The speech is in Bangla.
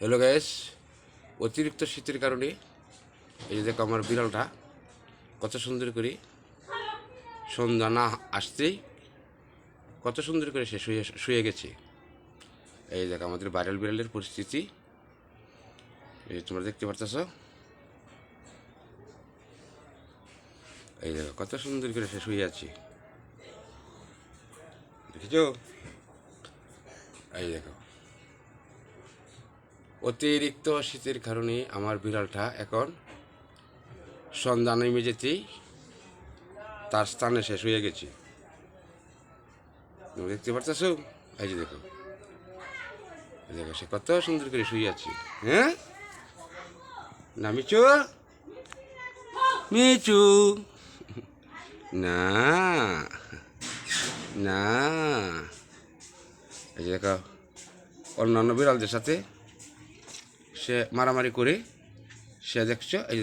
হ্যালো গ্যাস অতিরিক্ত শীতের কারণে এই যে দেখো আমার বিড়ালটা, কত সুন্দর করে সন্ধ্যা না আসতেই কত সুন্দর করে সে শুয়ে শুয়ে গেছে। এই দেখো আমাদের ভাইরাল বিড়ালের পরিস্থিতি। এই যে তোমরা দেখতে পারতেছ। এই দেখো কত সুন্দর করে সে শুয়ে আছে। দেখেছ? এই দেখো। অতিরিক্ত শীতের কারণে আমার বিড়ালটা এখন সন্ধ্যা নেমে যেতেই তার স্থানে শেষ হয়ে গেছে। তুমি দেখতে পারতেছ? এই যে দেখো। দেখো, সে কত সুন্দর করে শুয়ে আছে। হ্যাঁ? না, মিচু? মিচু? না। না। এই যে দেখো, অন্যান্য বিড়ালদের সাথে সে মারামারি করে সে দেখছ এই যে